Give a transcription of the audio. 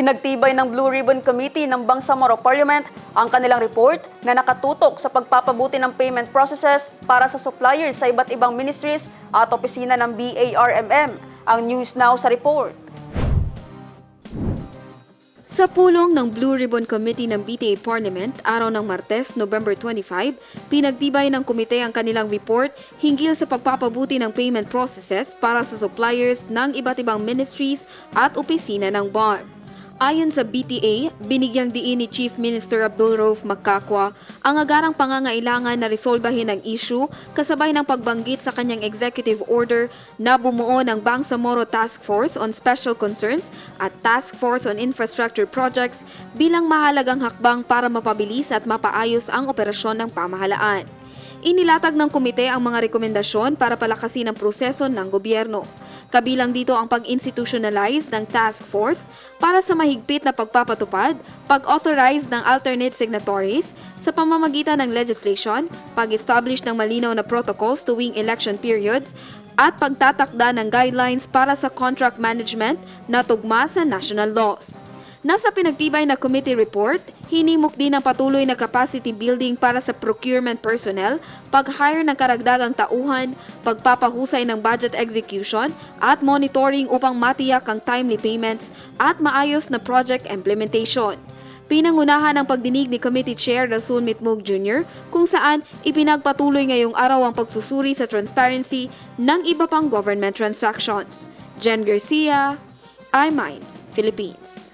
Pinagtibay ng Blue Ribbon Committee ng Bangsamoro Parliament ang kanilang report na nakatutok sa pagpapabuti ng payment processes para sa suppliers sa iba't ibang ministries at opisina ng BARMM. Ang news now sa report. Sa pulong ng Blue Ribbon Committee ng BTA Parliament, araw ng Martes, November 25, pinagtibay ng komite ang kanilang report hinggil sa pagpapabuti ng payment processes para sa suppliers ng iba't ibang ministries at opisina ng BARM. Ayon sa BTA, binigyang diin ni Chief Minister Abdul Rauf Magkakwa ang agarang pangangailangan na resolbahin ang issue kasabay ng pagbanggit sa kanyang executive order na bumuo ng Bangsamoro Task Force on Special Concerns at Task Force on Infrastructure Projects bilang mahalagang hakbang para mapabilis at mapaayos ang operasyon ng pamahalaan. Inilatag ng komite ang mga rekomendasyon para palakasin ang proseso ng gobyerno. Kabilang dito ang pag-institutionalize ng task force para sa mahigpit na pagpapatupad, pag-authorize ng alternate signatories sa pamamagitan ng legislation, pag-establish ng malinaw na protocols tuwing election periods, at pagtatakda ng guidelines para sa contract management na tugma sa national laws. Nasa pinagtibay na committee report, hinimok din ang patuloy na capacity building para sa procurement personnel, pag-hire ng karagdagang tauhan, pagpapahusay ng budget execution, at monitoring upang matiyak ang timely payments at maayos na project implementation. Pinangunahan ang pagdinig ni Committee Chair Rasul Mitmug Jr. kung saan ipinagpatuloy ngayong araw ang pagsusuri sa transparency ng iba pang government transactions. Jen Garcia, iMinds, Philippines.